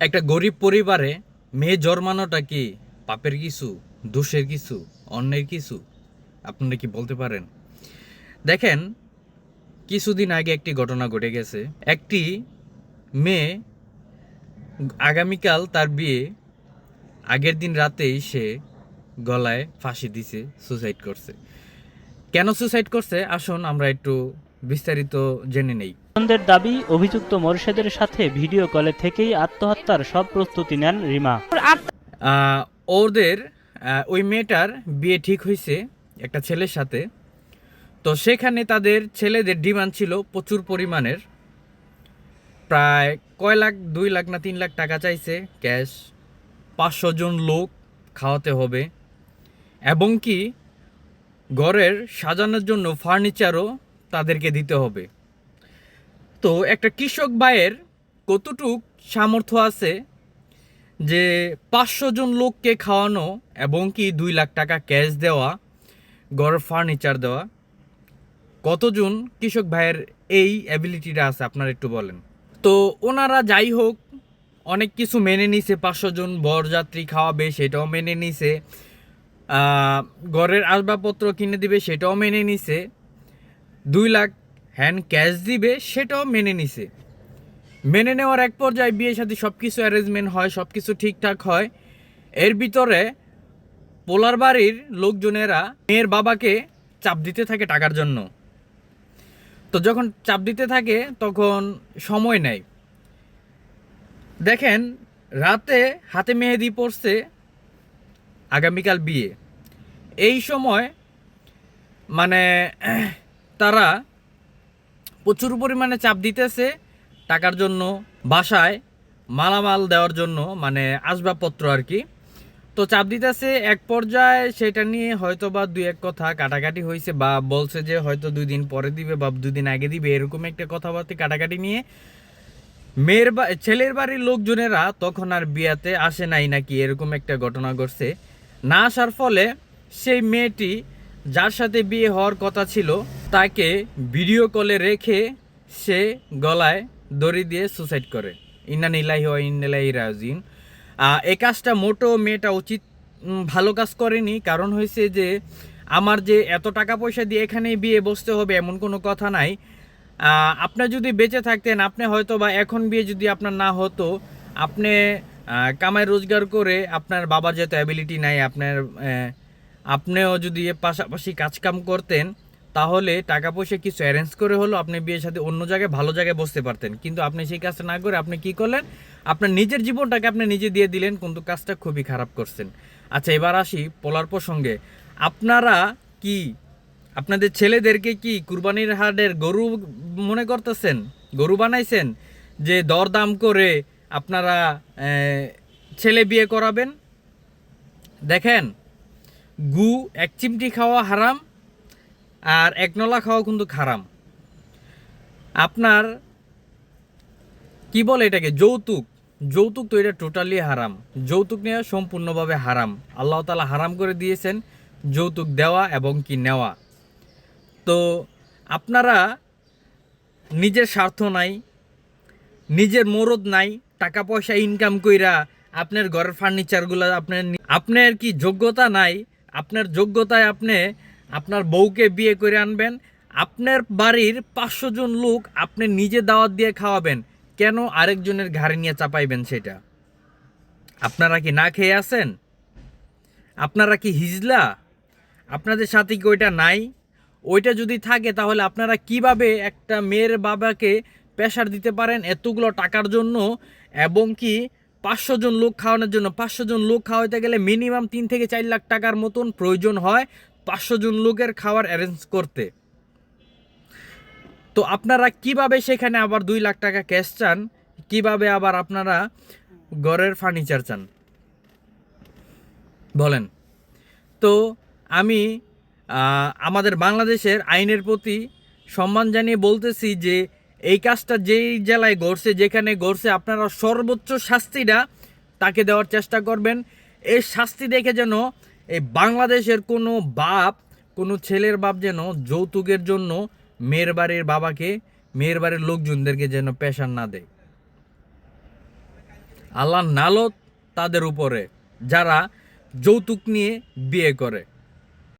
একটা গরিব পরিবারে মেয়ে জন্মানোটা কি পাপের কিছু, দোষের কিছু, অন্যের কিছু? আপনারা কি বলতে পারেন? দেখেন, কিছুদিন আগে একটি ঘটনা ঘটে গেছে। একটি মেয়ে আগামীকাল তার বিয়ে, আগের দিন রাতেই সে গলায় ফাঁসি দিছে সুসাইড করছে। কেন সুসাইড করছে? আসুন আমরা একটু বিস্তারিত জেনে নেই। স্বজনদের দাবি অভিযুক্ত মোরশেদের সাথে ভিডিও কলে থেকেই আত্মহত্যার সব প্রস্তুতি নেন রিমা। ওদের ওই মেয়েটার বিয়ে ঠিক হয়েছে একটা ছেলের সাথে। তো সেখানে তাদের ছেলেদের ডিমান্ড ছিল প্রচুর পরিমাণের। প্রায় কয় লাখ দুই লাখ না তিন লাখ টাকা চাইছে ক্যাশ। পাঁচশো জন লোক খাওয়াতে হবে। এবং কি ঘরের সাজানোর জন্য ফার্নিচারও তাদেরকে দিতে হবে। তো একটা কৃষক ভাইয়ের কতটুক সামর্থ্য আছে যে পাঁচশো জন লোককে খাওয়ানো এবং কি দুই লাখ টাকা ক্যাশ দেওয়া ঘরের ফার্নিচার দেওয়া, কতজন কৃষক ভাইয়ের এই অ্যাবিলিটিটা আছে আপনারা একটু বলেন? তো ওনারা যাই হোক, অনেক কিছু মেনে নিছে, পাঁচশো জন বরযাত্রী খাওয়াবে সেটাও মেনে নিছে ঘরের আসবাবপত্র কিনে দিবে সেটাও মেনে নিছে দুই লাখ হ্যান্ড ক্যাশ দিবে, সেটাও মেনে নিছে। মেনে নেওয়ার এক পর্যায়ে বিয়ের সাথে সব কিছু অ্যারেঞ্জমেন্ট হয় সব কিছু ঠিকঠাক হয়। এর ভিতরে পোলার বাড়ির লোকজনেরা মেয়ের বাবাকে চাপ দিতে থাকে টাকার জন্য। তো যখন চাপ দিতে থাকে, তখন সময় নেয়। দেখেন, রাতে হাতে মেহেদি পড়ছে আগামীকাল বিয়ে। এই সময় মানে তারা প্রচুর পরিমাণে চাপ দিতেছে টাকার জন্য, বাসায় মালামাল দেওয়ার জন্য মানে আসবাবপত্র আর কি। তো চাপ দিতেছে এক পর্যায়ে সেটা নিয়ে হয়তো বা দুই এক কথা কাটাকাটি হয়েছে বা বলছে যে হয়তো দুই দিন পরে দিবে বা দুই দিন আগে দিবে, এরকম একটা কথাবার্তা কাটাকাটি নিয়ে মেয়ের বা, ছেলের বাড়ির লোকজনেরা তখন আর বিয়াতে আসে নাই নাকি এরকম একটা ঘটনা ঘটছে। না আসার ফলে সেই মেয়েটি যার সাথে বিয়ে হওয়ার কথা ছিল তাকে ভিডিও কলে রেখে সে গলায় দড়ি দিয়ে সুসাইড করে। ইন্না নিলাই হয় ইন্নালাই রাজিন এই কাজটা মোটো মেয়েটা উচিত ভালো কাজ করেনি। কারণ হয়েছে যে, আমার যে এত টাকা পয়সা দিয়ে এখানে বিয়ে বসতে হবে এমন কোনো কথা নাই। আপনার যদি বেঁচে থাকতেন, আপনি হয়তো বা এখন বিয়ে যদি আপনার না হতো, আপনি কামাই রোজগার করে আপনার বাবার যেহেতু অ্যাবিলিটি নাই, আপনার আপনিও যদি পাশাপাশি কাজকাম করতেন তাহলে টাকা পয়সা কিছু অ্যারেঞ্জ করে হলো আপনি বিয়ের সাথে অন্য জায়গায়, ভালো জায়গায় বসতে পারতেন। কিন্তু আপনি সেই কাজটা না করে আপনি কি করলেন? আপনার নিজের জীবনটাকে আপনি নিজে দিয়ে দিলেন, কিন্তু কাজটা খুবই খারাপ করছেন। আচ্ছা এবার আসি পোলার প্রসঙ্গে। আপনারা কি, আপনাদের ছেলেদেরকে কি কুরবানির হাটের গরু মনে করতেছেন? গরু বানাইছেন? যে দরদাম করে আপনারা ছেলে বিয়ে করাবেন? দেখেন, গু এক চিমটি খাওয়া হারাম আর এক নলা খাওয়া কিন্তু হারাম আপনার কি বলে এটাকে? যৌতুক। যৌতুক তো এটা টোটালি হারাম। যৌতুক নেওয়া সম্পূর্ণভাবে হারাম। আল্লাহ তালা হারাম করে দিয়েছেন যৌতুক দেওয়া এবং কি নেওয়া। তো আপনারা নিজের স্বার্থ নাই, নিজের মরদ নাই, টাকা পয়সা ইনকাম কইরা আপনার ঘরের ফার্নিচারগুলো আপনার আপনার কি যোগ্যতা নাই, আপনার যোগ্যতায় আপনি আপনার বউকে বিয়ে করে আনবেন, আপনার বাড়ির পাঁচশো জন লোক আপনি নিজে দাওয়াত দিয়ে খাওয়াবেন, কেন আরেকজনের ঘাড়ে নিয়ে চাপাইবেন সেটা? আপনারা কি না খেয়ে আছেন? আপনারা কি হিজলা? আপনাদের সাথে কি ওইটা নাই? ওইটা যদি থাকে তাহলে আপনারা কীভাবে একটা মেয়ের বাবাকে প্রেশার দিতে পারেন এতগুলো টাকার জন্য? এবং কি পাঁচশো জন লোক খাওয়ানোর জন্য, পাঁচশো জন লোক খাওয়াতে গেলে মিনিমাম তিন থেকে চার লাখ টাকার মতন প্রয়োজন হয়? পাঁচশো জন লোকের খাওয়ার অ্যারেঞ্জ করতে। তো আপনারা কীভাবে সেখানে আবার দুই লাখ টাকা ক্যাশ চান? কীভাবে আবার আপনারা ঘরের ফার্নিচার চান? বলেন। তো আমি আমাদের বাংলাদেশের আইনের প্রতি সম্মান জানিয়ে বলতেছি যে, এই কাজটা যেই জেলায় ঘটছে, যেখানে ঘটছে, আপনারা সর্বোচ্চ শাস্তিটা তাকে দেওয়ার চেষ্টা করবেন। এই শাস্তি দেখে যেন এই বাংলাদেশের কোনো বাপ, কোনো ছেলের বাপ যেন যৌতুকের জন্য মেয়ের বাড়ির বাবাকে, মেয়ের বাড়ির লোকজনদেরকে যেন পেশার না দেয়। আল্লাহ নালত তাদের উপরে, যারা যৌতুক নিয়ে বিয়ে করে।